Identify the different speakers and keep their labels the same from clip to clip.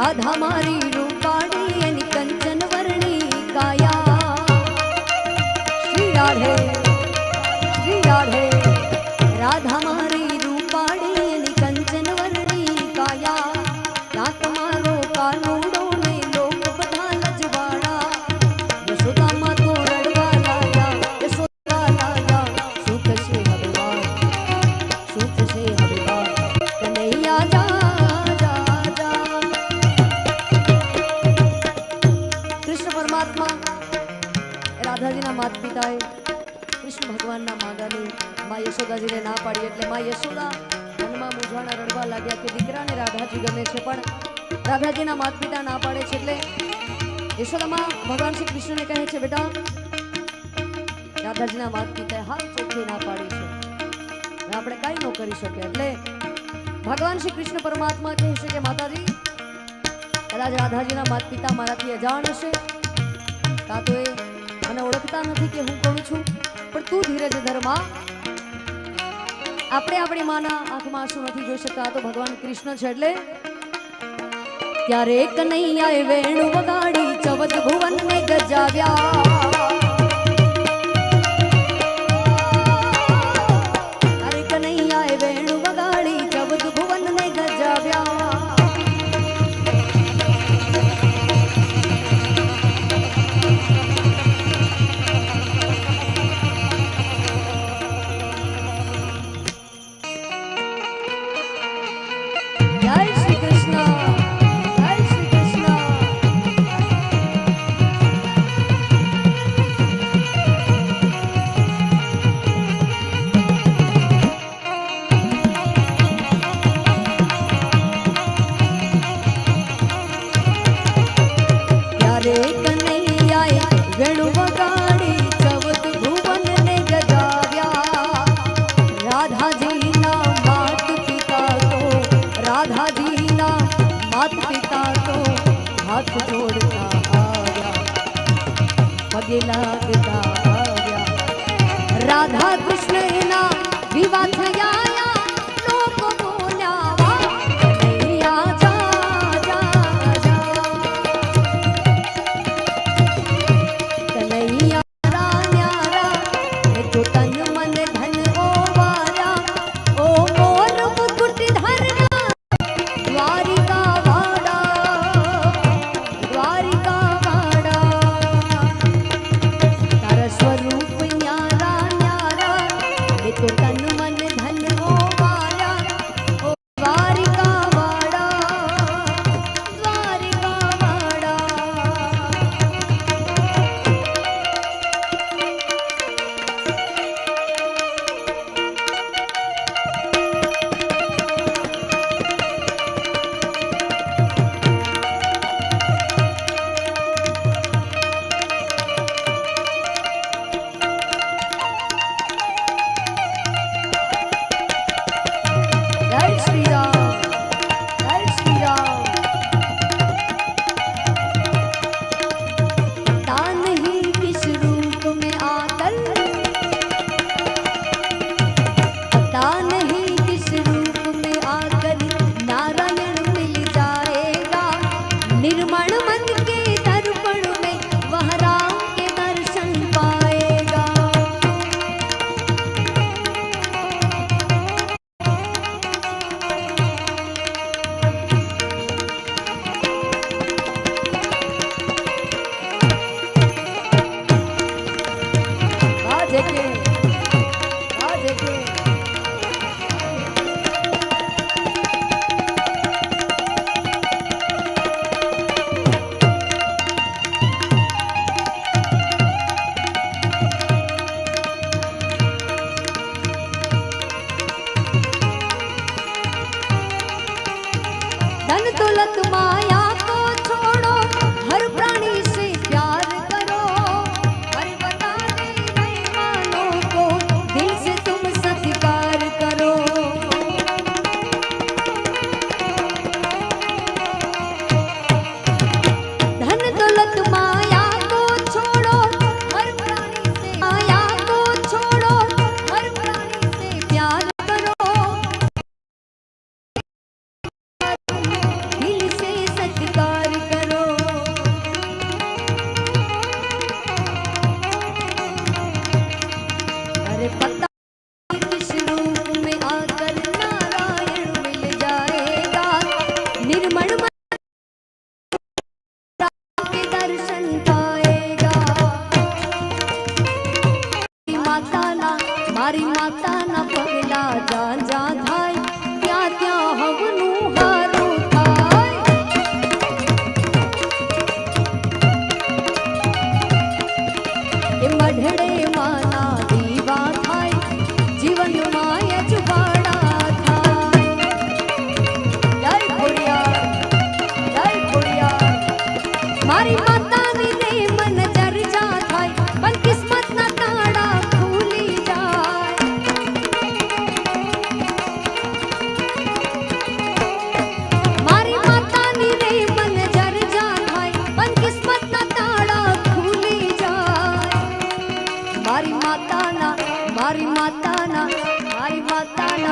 Speaker 1: રાધા મારી રૂપાણી એની કંચન વર્ણી કાયા શ્રી રાધે શ્રી રાધે યશોદાજીને ના પાડી એટલે મા યશોદા મનમાં મૂંઝાણા રડવા લાગ્યા કે દીકરાને રાધાજી ગમે છે, પણ રાધાજીના માતા પિતા ના પાડે છે એટલે યશોદામાં ભગવાન શ્રી કૃષ્ણને કહે છે, બેટા, રાધાજીના માતા પિતાએ હાથ ચોખ્ખી ના પાડી છે. આપણે કાંઈ ન કરી શકીએ. એટલે ભગવાન શ્રી કૃષ્ણ પરમાત્મા કહે છે કે, માતાજી, કદાચ રાધાજીના માતા પિતા મારાથી અજાણ હશે, કાં તો એ મને ઓળખતા નથી કે હું કોણ છું, પણ તું ધીરજ ધરમાં આપણે આપણી માના આંખમાં આંસુ નથી જોઈ શકતા? તો ભગવાન કૃષ્ણ છે એટલે ત્યારે કનૈયાએ વેણુ વગાડી, ચવદ ભુવન ને ગજાવ્યા. રાધા કૃષ્ણના વિવાહ થયા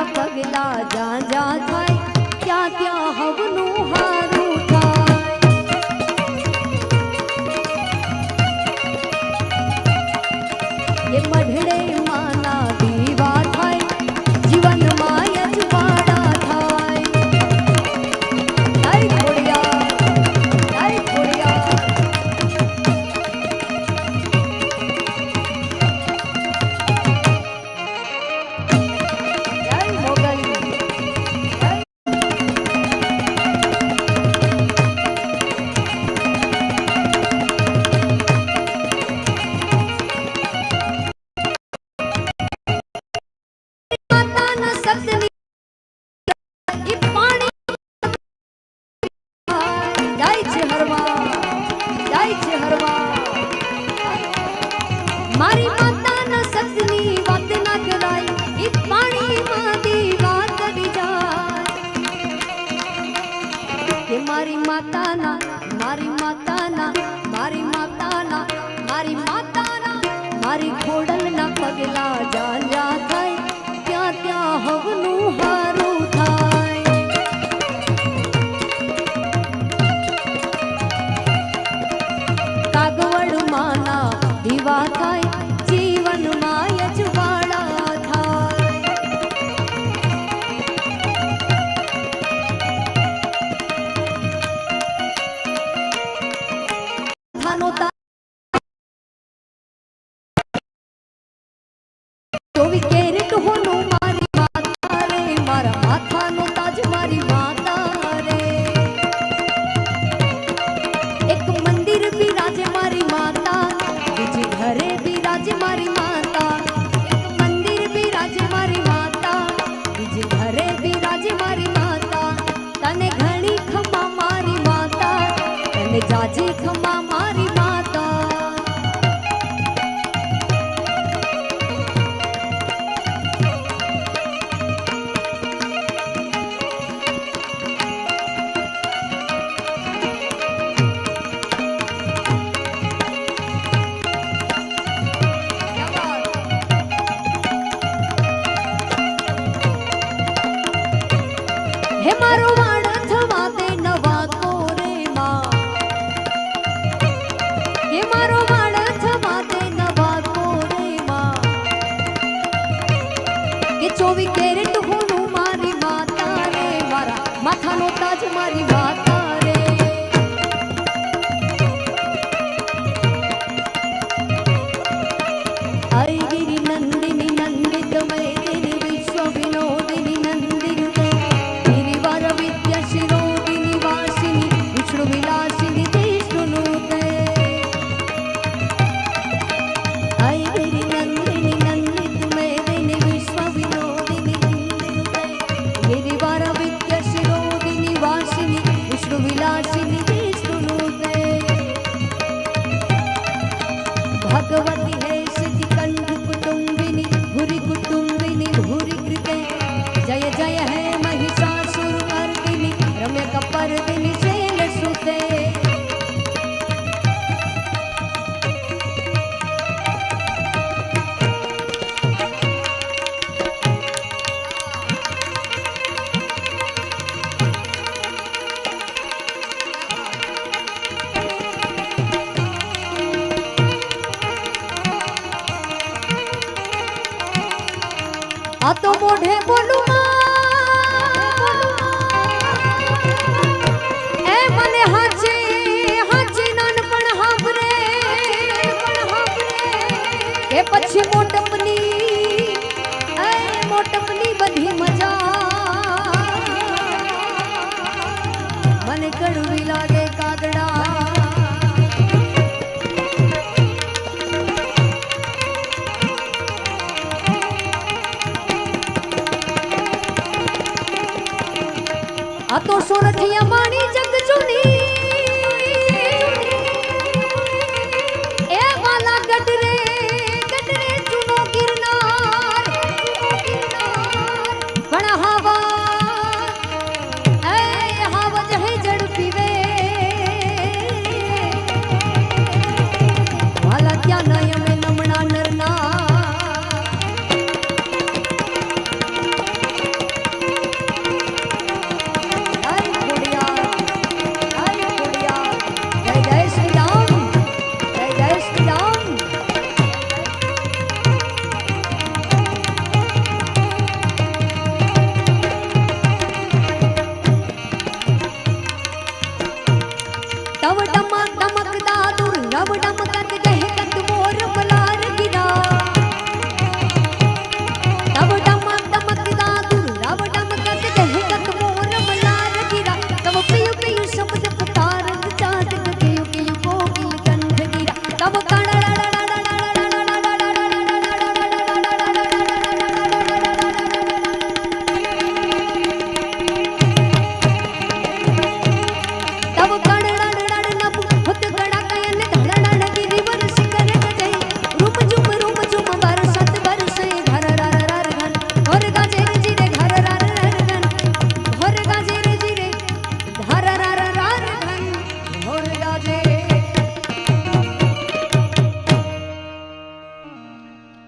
Speaker 1: પગલા જ્યાં જ્યાં થાય. ત્યાં ત્યાં હવ পাগলা জালা ઘરે બિરાજ મારી માતા મંદિર બિરાજ મારી માતા બીજી ઘરે બિરાજ મારી માતા તને ઘણી ખમા મારી માતા તને જાજી ખમા કડવી લાગે કાગડા. આ તો સુરથી માણી